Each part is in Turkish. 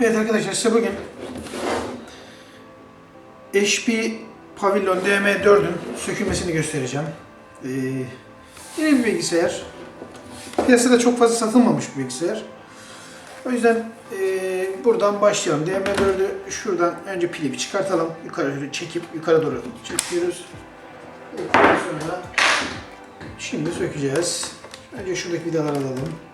Evet arkadaşlar size bugün HP Pavilion DM4'ün sökülmesini göstereceğim. Ee, yeni bir bilgisayar. Piyasada çok fazla satılmamış bir bilgisayar. O yüzden ee, buradan başlayalım. DM4'ü şuradan önce pili bir çıkartalım. Yukarı doğru çekip yukarı doğru çekiyoruz. Sonra şimdi sökeceğiz. Önce şuradaki vidaları alalım.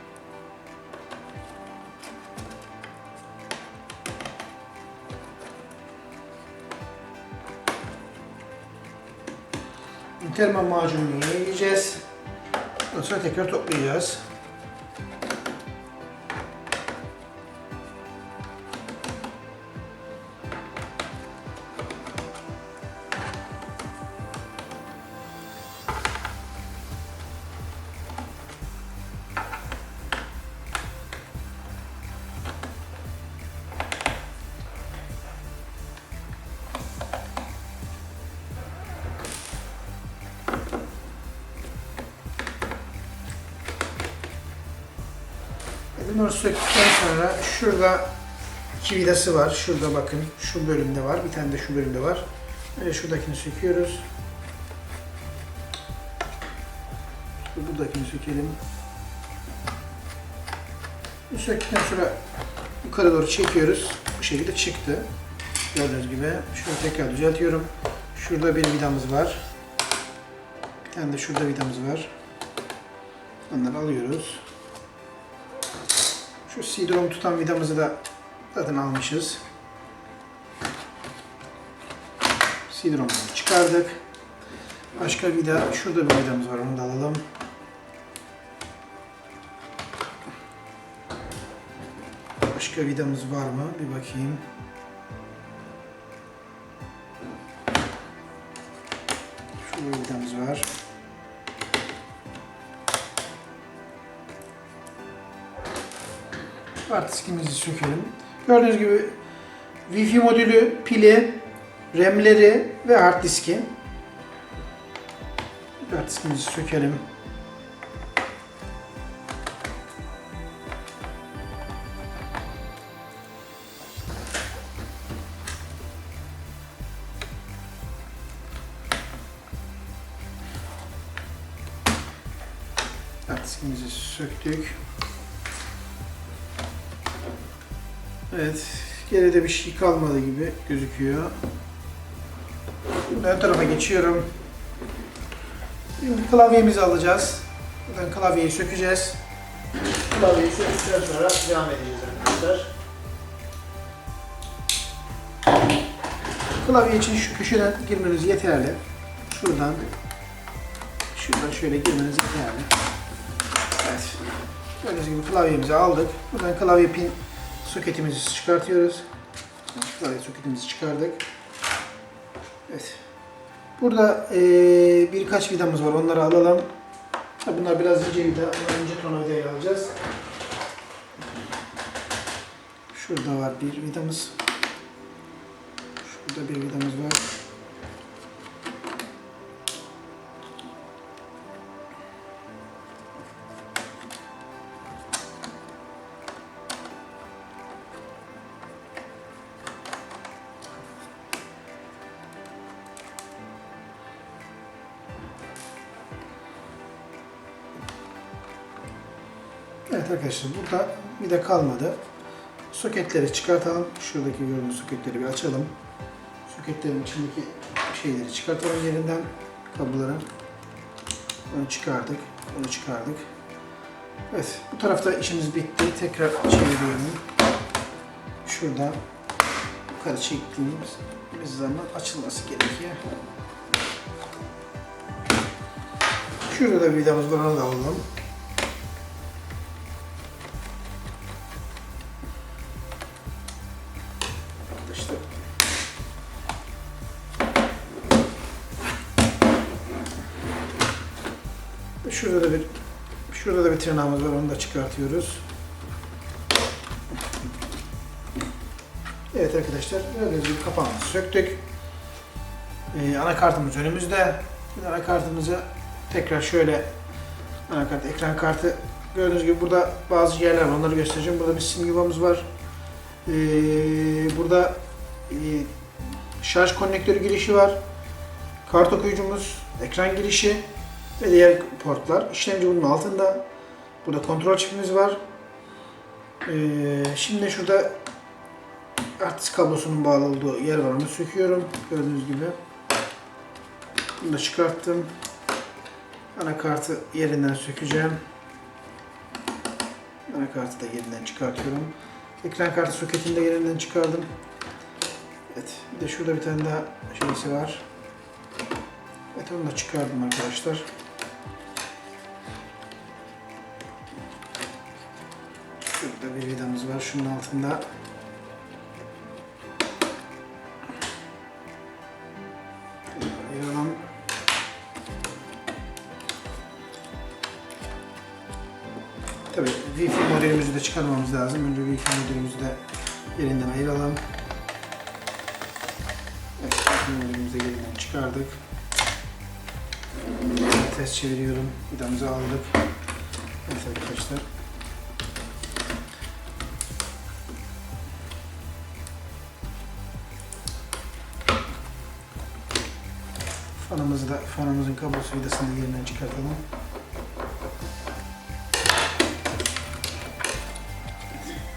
Termal macununu yiyeceğiz. Ondan sonra tekrar toplayacağız. İki vidası var. Şurada bakın şu bölümde var. Bir tane de şu bölümde var. Ve şuradakini söküyoruz. Buradakini sökelim. Bu söktükten sonra yukarı doğru çekiyoruz. Bu şekilde çıktı. Gördüğünüz gibi. Şunu tekrar düzeltiyorum. Şurada bir vidamız var. Bir tane de şurada vidamız var. Onları alıyoruz. Şu CD-ROM tutan vidamızı da zaten almışız. CD-ROM'u çıkardık. Başka vida, şurada bir vidamız var onu da alalım. Başka vidamız var mı? Bir bakayım. Şurada vidamız var. Hard diskimizi sökelim. Gördüğünüz gibi Wi-Fi modülü, pili, RAM'leri ve hard diski. Hard diskimizi sökelim. Hard diskimizi söktük. Evet, geride bir şey kalmadı gibi gözüküyor. Şimdi ön tarafa geçiyorum. Şimdi klavyemizi alacağız. Buradan klavyeyi sökeceğiz. Klavyeyi söktükten sonra devam edeceğiz arkadaşlar. Klavye için şu köşeden girmeniz yeterli. Şuradan şuradan şöyle girmeniz yeterli. Evet. Gördüğünüz gibi klavyemizi aldık. Buradan klavye pin soketimizi çıkartıyoruz. Klavye soketimizi çıkardık. Evet. Burada eee, birkaç vidamız var. Onları alalım. Bunlar biraz ince vida. İnce tornavidayı alacağız. Şurada var bir vidamız. Şurada bir vidamız var. Evet arkadaşlar burada vida kalmadı. Soketleri çıkartalım. Şuradaki gördüğünüz soketleri bir açalım. Soketlerin içindeki şeyleri çıkartalım yerinden. Kabloları. Onu çıkardık. Onu çıkardık. Evet bu tarafta işimiz bitti. Tekrar çeviriyorum. Şurada yukarı çektiğimiz bir zaman açılması gerekiyor. Şurada da bir vidamız var onu da alalım. Şurada da bir şurada da bir tırnağımız var onu da çıkartıyoruz. Evet arkadaşlar gördüğünüz gibi kapağımızı söktük. Ee, anakartımız önümüzde. Şimdi anakartımızı tekrar şöyle anakart ekran kartı gördüğünüz gibi burada bazı yerler var onları göstereceğim. Burada bir sim yuvamız var. Ee, burada e, şarj konnektörü girişi var. Kart okuyucumuz, ekran girişi ve diğer portlar. İşlemci bunun altında. Burada kontrol çipimiz var. Ee, şimdi şurada artist kablosunun bağlı olduğu yer var. Onu söküyorum. Gördüğünüz gibi. Bunu da çıkarttım. Anakartı yerinden sökeceğim. Anakartı da yerinden çıkartıyorum. Ekran kartı soketini de yerinden çıkardım. Evet. Bir de şurada bir tane daha şeysi var. Evet onu da çıkardım arkadaşlar. Bir vidamız var. Şunun altında. Ayıralım. Tabii Wi-Fi modelimizi de çıkarmamız lazım. Önce Wi-Fi modelimizi de yerinden ayıralım. Evet, Wi-Fi modelimizi de yerinden çıkardık. Ters çeviriyorum. Vidamızı aldık. Evet arkadaşlar. Fanımızın kablosu vidasını da yerinden çıkartalım.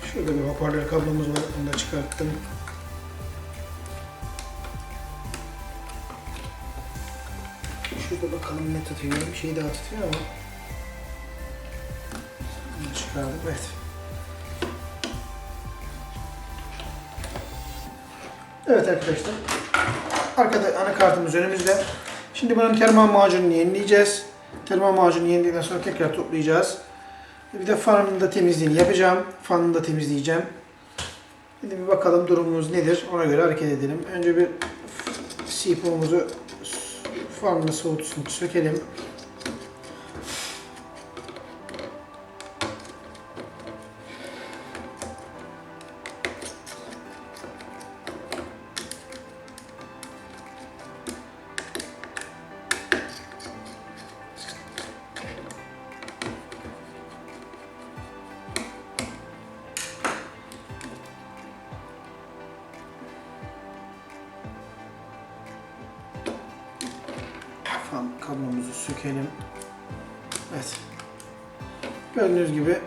Şurada bir hoparlör kablomuz var. Onu da çıkarttım. Şurada bakalım ne tutuyor. Bir şey daha tutuyor ama. Bunu çıkardık. Evet. Evet arkadaşlar. Arkada anakartımız önümüzde. Şimdi bunun termal macununu yenileyeceğiz. Termal macunu yenildikten sonra tekrar toplayacağız. Bir de fanın da temizliğini yapacağım. Fanını da temizleyeceğim. Şimdi bir bakalım durumumuz nedir. Ona göre hareket edelim. Önce bir sipumuzu fanını soğutusunu sökelim. Sökelim. Evet. Gördüğünüz gibi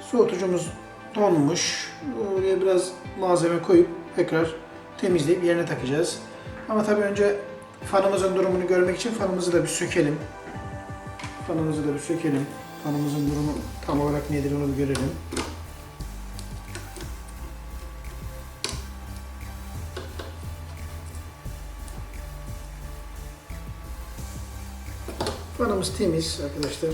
soğutucumuz donmuş. Oraya biraz malzeme koyup tekrar temizleyip yerine takacağız. Ama tabii önce fanımızın durumunu görmek için fanımızı da bir sökelim. Fanımızı da bir sökelim. Fanımızın durumu tam olarak nedir onu bir görelim. Fanımız temiz arkadaşlar.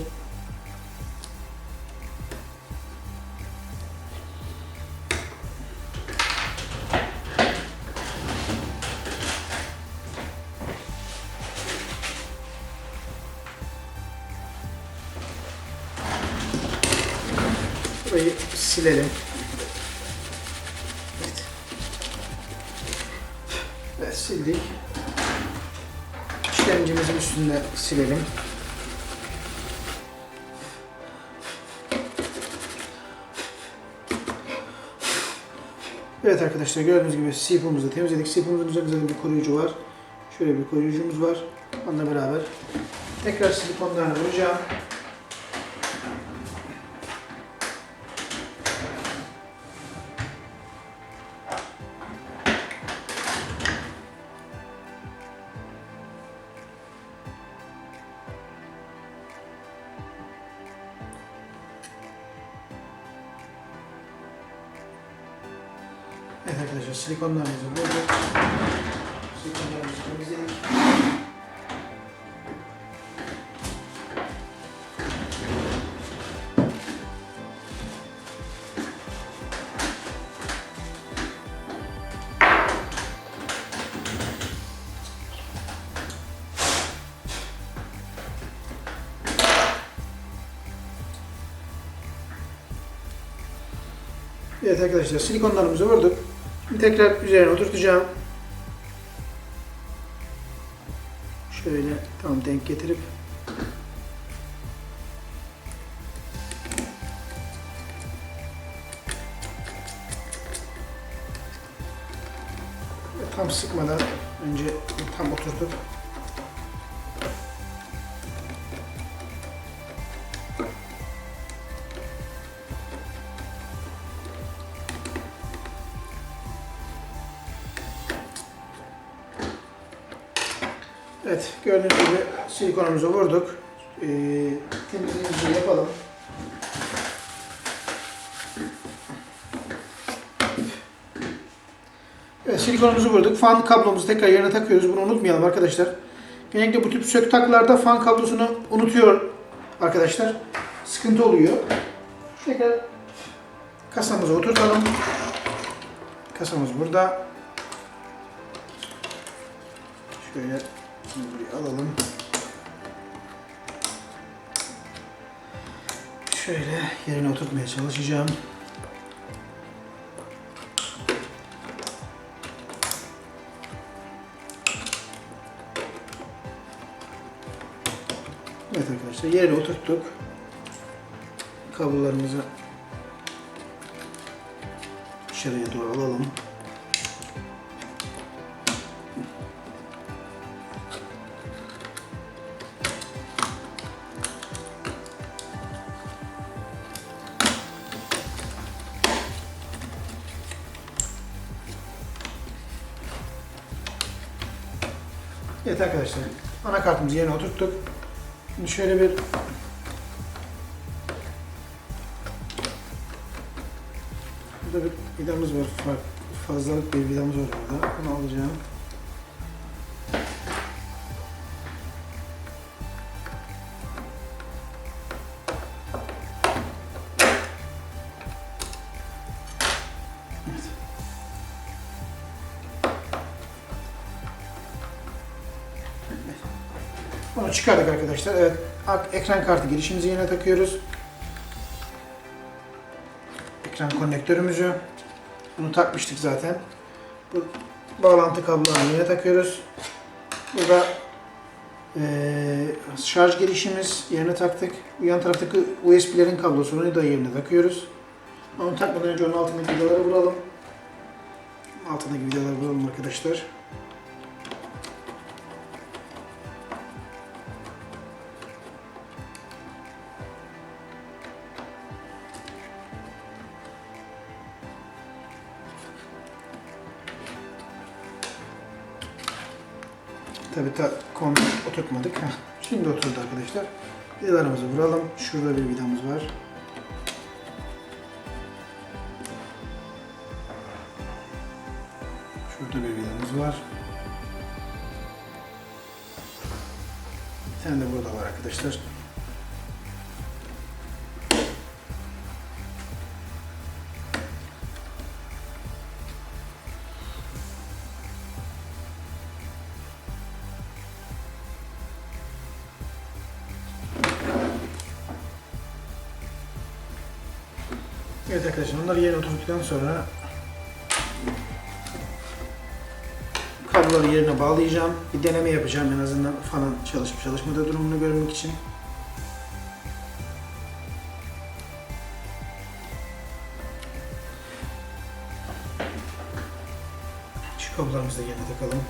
Burayı silelim. Evet. Evet sildik. İşlemcimizin üstünde silelim. Evet arkadaşlar gördüğünüz gibi sipumuzu temizledik. Sipumuzun üzerinde bir koruyucu var. Şöyle bir koruyucumuz var. Onunla beraber tekrar silikonlarını vuracağım. Evet arkadaşlar silikonlarımızı bulduk. Silikonlarımızı temizledik. Evet arkadaşlar silikonlarımızı vurduk. Tekrar üzerine oturtacağım. Şöyle tam denk getirip tam sıkmadan önce tam oturtup silikonumuzu vurduk. Ee, temizliğimizi yapalım. Evet, silikonumuzu vurduk. Fan kablomuzu tekrar yerine takıyoruz. Bunu unutmayalım arkadaşlar. Genellikle bu tip sök taklarda fan kablosunu unutuyor arkadaşlar. Sıkıntı oluyor. Tekrar kasamıza oturtalım. Kasamız burada. Şöyle buraya alalım. Şöyle yerine oturtmaya çalışacağım. Evet arkadaşlar yerine oturttuk. Kablolarımızı dışarıya doğru alalım. Evet arkadaşlar anakartımızı yerine oturttuk. Şimdi şöyle bir Burada bir vidamız var. Fa- Fazlalık bir vidamız var burada. Bunu alacağım. Bunu çıkardık arkadaşlar. Evet, ekran kartı girişimizi yerine takıyoruz. Ekran konnektörümüzü. Bunu takmıştık zaten. Bu bağlantı kablolarını yerine takıyoruz. Burada eee, şarj girişimiz yerine taktık. Bu yan taraftaki USB'lerin kablosunu da yerine takıyoruz. Onu takmadan önce onun altındaki vidaları vuralım. Altındaki vidaları vuralım arkadaşlar. Tabi ta komple oturtmadık. Heh, Şimdi oturdu arkadaşlar. Vidalarımızı vuralım. Şurada bir vidamız var. Şurada bir vidamız var. Bir tane de burada var arkadaşlar. Evet arkadaşlar onları yerine oturduktan sonra kabloları yerine bağlayacağım. Bir deneme yapacağım en azından falan çalışıp çalışmadığı durumunu görmek için. Şu kablolarımızı yerine takalım.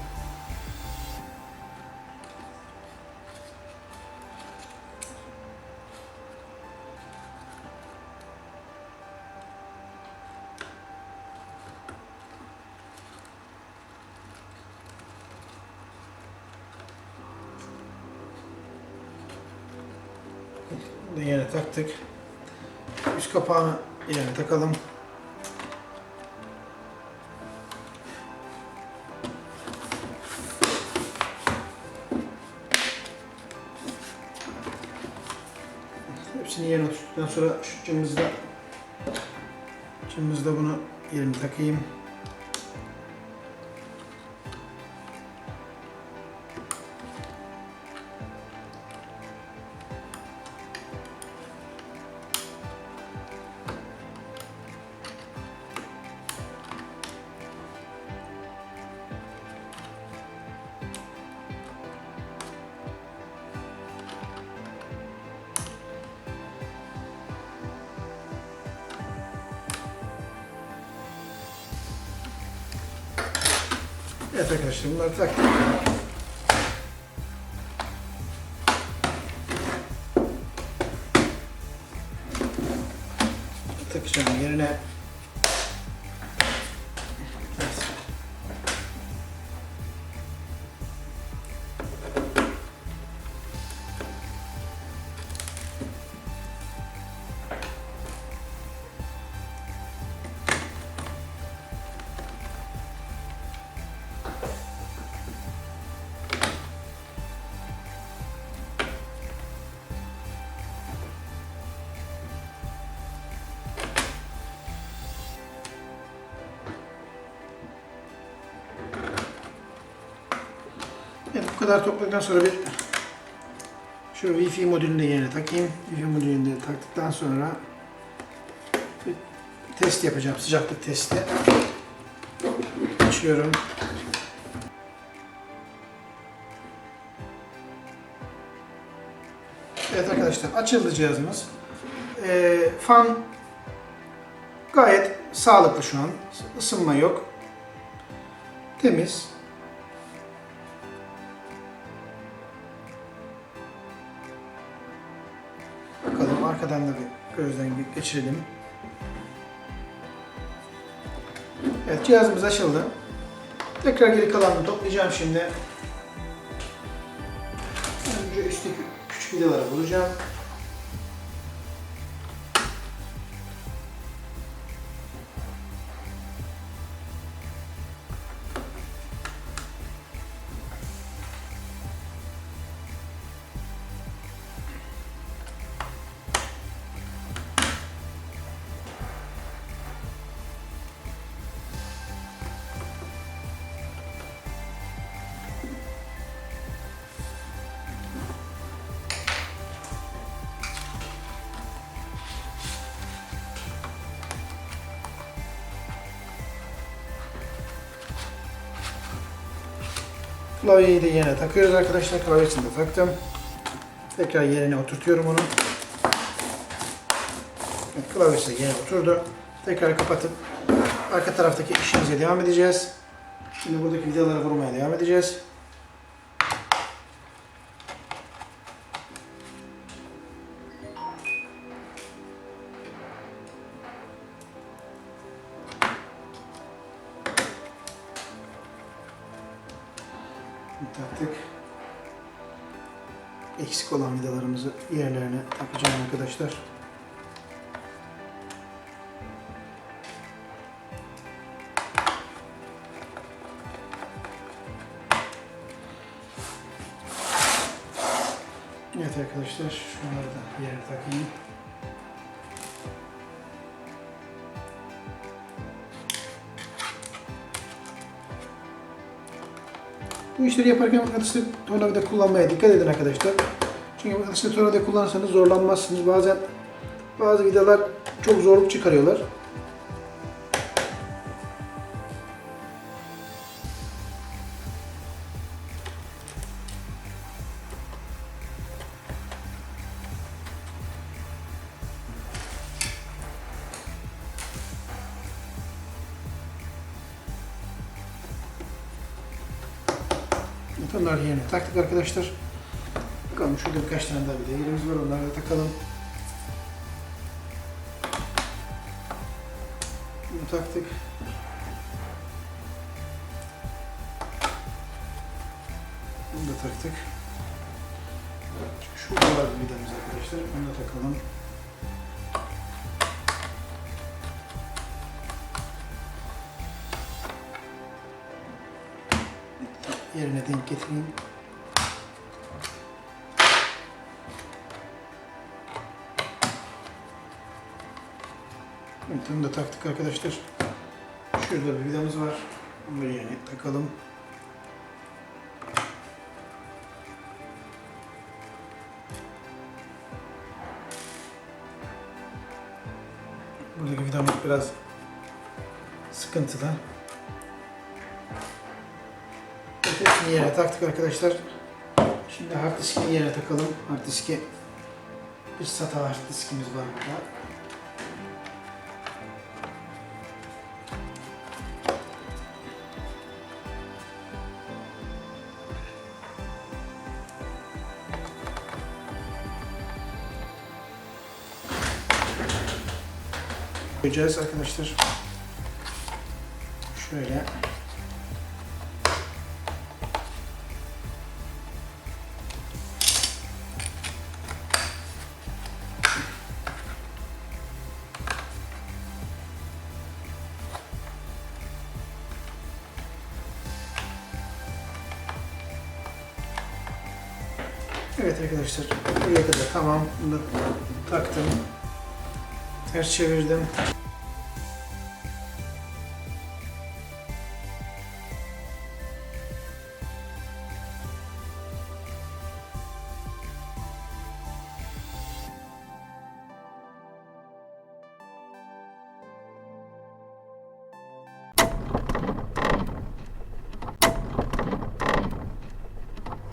Yerine taktık. Üst kapağını yerine takalım. Hepsini yerine oturttuktan sonra şu cımbızda cımbızda bunu yerine takayım. Arkadaşlar bunları taktık. Takacağım yerine Evet bu kadar topladıktan sonra bir şu Wi-Fi modülünü de yerine takayım. Wi-Fi modülünü de taktıktan sonra bir test yapacağım. Sıcaklık testi. Açıyorum. Evet arkadaşlar açıldı cihazımız. Ee, fan gayet sağlıklı şu an. Isınma yok. Temiz. Arkadan da bir gözden geçirelim. Evet cihazımız açıldı. Tekrar geri kalanını toplayacağım şimdi. Önce üstteki küçük vidaları bulacağım. Klavyeyi de yerine takıyoruz arkadaşlar. Klavyesini de taktım. Tekrar yerine oturtuyorum onu. Evet, klavyesi de yerine oturdu. Tekrar kapatıp arka taraftaki işimize devam edeceğiz. Şimdi buradaki vidaları vurmaya devam edeceğiz. Taktık. Eksik olan vidalarımızı yerlerine takacağım arkadaşlar. Evet arkadaşlar şunları da yerine takayım. İşleri yaparken atışlı tornavida kullanmaya dikkat edin arkadaşlar. Çünkü atışlı tornavida kullanırsanız zorlanmazsınız. Bazen bazı vidalar çok zorluk çıkarıyorlar. Taktık arkadaşlar. Bakalım şurada birkaç tane daha bir yerimiz var. Onları da takalım. Bunu taktık. Bunu da taktık. Şurada var vidamız arkadaşlar. Onu da takalım. yerine denk getireyim. Onu da taktık arkadaşlar. Şurada bir vidamız var. Da yerine takalım. Buradaki vidamız biraz sıkıntılı. Hepsini yerine taktık arkadaşlar. Şimdi hard diskini yerine takalım. Hard diski bir SATA hard diskimiz var burada. Koyacağız arkadaşlar. Şöyle. Evet arkadaşlar, buraya kadar tamam. Bunu taktım. Ters çevirdim.